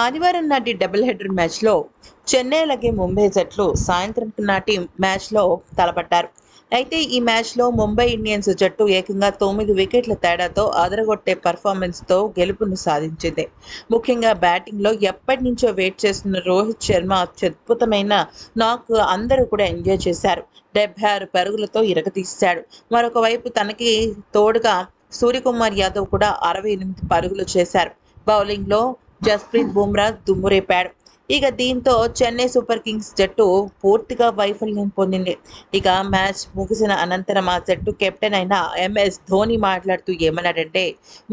ఆదివారం నాటి double header మ్యాచ్లో చెన్నై అలాగే ముంబై జట్లు సాయంత్రం నాటి మ్యాచ్లో తలపట్టారు. అయితే ఈ మ్యాచ్లో ముంబై ఇండియన్స్ జట్టు ఏకంగా తొమ్మిది వికెట్ల తేడాతో అదరగొట్టే పర్ఫార్మెన్స్తో గెలుపును సాధించింది. ముఖ్యంగా బ్యాటింగ్లో ఎప్పటి నుంచో వెయిట్ చేస్తున్న రోహిత్ శర్మ అత్యద్భుతమైన నాకు అందరూ కూడా ఎంజాయ్ చేశారు. డెబ్బై ఆరు పరుగులతో ఇరగతీశాడు. మరొక వైపు తనకి తోడుగా సూర్యకుమార్ యాదవ్ కూడా అరవై ఎనిమిది పరుగులు చేశారు. బౌలింగ్లో జస్ప్రీత్ బుమ్రా దుమ్మురేపాడు ఇక దీంతో చెన్నై సూపర్ కింగ్స్ జట్టు పూర్తిగా వైఫల్యం పొందింది. ఇక మ్యాచ్ ముగిసిన అనంతరం ఆ జట్టు కెప్టెన్ అయిన ఎంఎస్ ధోని మాట్లాడుతూ ఏమన్నాడంటే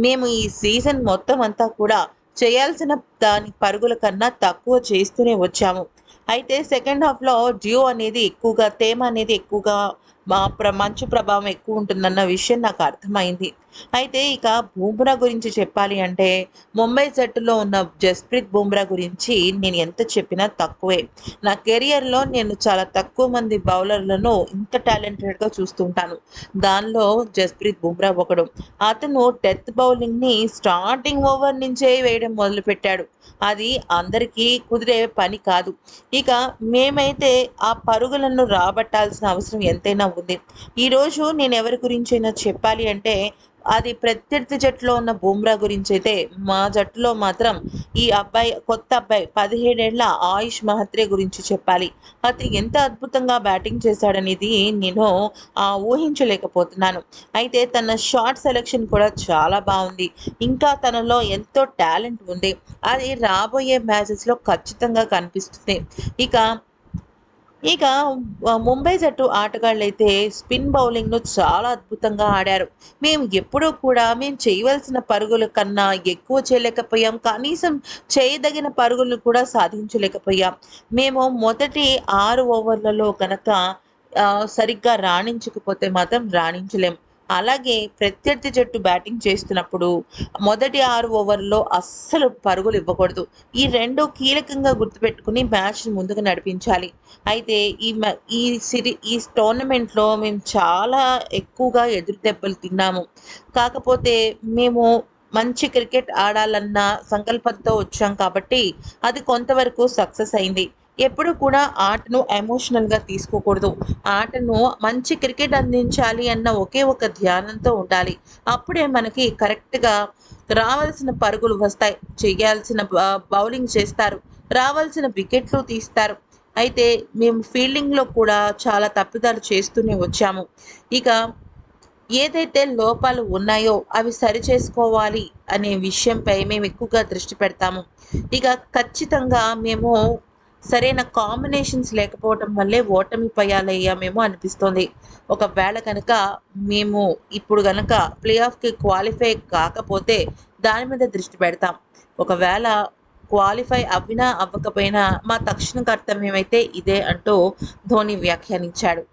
మేము ఈ సీజన్ మొత్తం అంతా కూడా చేయాల్సిన దాని పరుగుల కన్నా తక్కువ చేస్తూనే వచ్చాము. అయితే సెకండ్ హాఫ్లో జియో అనేది ఎక్కువగా తేమ అనేది ఎక్కువగా మా ప్ర మంచు ప్రభావం ఎక్కువ ఉంటుందన్న విషయం నాకు అర్థమైంది. అయితే ఇక బూమ్రా గురించి చెప్పాలి అంటే ముంబై జట్టులో ఉన్న జస్ప్రీత్ బూమ్రా గురించి నేను ఎంత చెప్పినా తక్కువే. నా కెరియర్లో నేను చాలా తక్కువ మంది బౌలర్లను ఇంత టాలెంటెడ్గా చూస్తుంటాను. దానిలో జస్ప్రీత్ బూమ్రా ఒకడు. అతను డెత్ బౌలింగ్ని స్టార్టింగ్ ఓవర్ నుంచే వేయడం మొదలుపెట్టాడు. అది అందరికీ కుదిరే పని కాదు. ఇక మేమైతే ఆ పరుగులను రాబట్టాల్సిన అవసరం ఎంతైనా ఉంది. ఈరోజు నేను ఎవరి గురించైనా చెప్పాలి అంటే అది ప్రత్యర్థి జట్టులో ఉన్న బూమ్రా గురించి అయితే మా జట్టులో మాత్రం ఈ అబ్బాయి కొత్త అబ్బాయి పదిహేడేళ్ళ ఆయుష్ మహత్రే గురించి చెప్పాలి. అతను ఎంత అద్భుతంగా బ్యాటింగ్ చేశాడనేది నేను ఊహించలేకపోతున్నాను. అయితే తన షార్ట్ సెలెక్షన్ కూడా చాలా బాగుంది. ఇంకా తనలో ఎంతో టాలెంట్ ఉంది. అది రాబోయే మ్యాచెస్లో ఖచ్చితంగా కనిపిస్తుంది. ఇక ఇక ముంబై జట్టు ఆటగాళ్ళైతే స్పిన్ బౌలింగ్ను చాలా అద్భుతంగా ఆడారు. మేము ఎప్పుడూ కూడా మేము చేయవలసిన పరుగుల కన్నా ఎక్కువ చేయలేకపోయాం. కనీసం చేయదగిన పరుగులు కూడా సాధించలేకపోయాం. మేము మొదటి ఆరు ఓవర్లలో కనుక సరిగ్గా రాణించకపోతే మాత్రం రాణించలేం. అలాగే ప్రత్యర్థి జట్టు బ్యాటింగ్ చేస్తున్నప్పుడు మొదటి ఆరు ఓవర్లో అస్సలు పరుగులు ఇవ్వకూడదు. ఈ రెండు కీలకంగా గుర్తుపెట్టుకుని మ్యాచ్ని ముందుకు నడిపించాలి. అయితే ఈ ఈ సిరి ఈ టోర్నమెంట్లో మేము చాలా ఎక్కువగా ఎదురు దెబ్బలు తిన్నాము. కాకపోతే మేము మంచి క్రికెట్ ఆడాలన్న సంకల్పంతో వచ్చాం కాబట్టి అది కొంతవరకు సక్సెస్ అయింది. ఎప్పుడు కూడా ఆటను ఎమోషనల్గా తీసుకోకూడదు. ఆటను మంచి క్రికెట్ అందించాలి అన్న ఒకే ఒక ధ్యానంతో ఉండాలి. అప్పుడే మనకి కరెక్ట్గా రావాల్సిన పరుగులు వస్తాయి. చేయాల్సిన బౌలింగ్ చేస్తారు. రావాల్సిన వికెట్లు తీస్తారు. అయితే మేము ఫీల్డింగ్లో కూడా చాలా తప్పిదాలు చేస్తూనే వచ్చాము. ఇక ఏదైతే లోపాలు ఉన్నాయో అవి సరి చేసుకోవాలి అనే విషయంపై మేము ఎక్కువగా దృష్టి పెడతాము. ఇక ఖచ్చితంగా మేము సరైన కాంబినేషన్స్ లేకపోవటం వల్లే ఓటమి పయాలయ్యామేమో అనిపిస్తోంది. ఒకవేళ కనుక మేము ఇప్పుడు కనుక ప్లే ఆఫ్కి క్వాలిఫై కాకపోతే దాని మీద దృష్టి పెడతాం. ఒకవేళ క్వాలిఫై అవ్వినా అవ్వకపోయినా మా తక్షణ కర్తవ్యం అయితే ఇదే అంటూ ధోని వ్యాఖ్యానించాడు.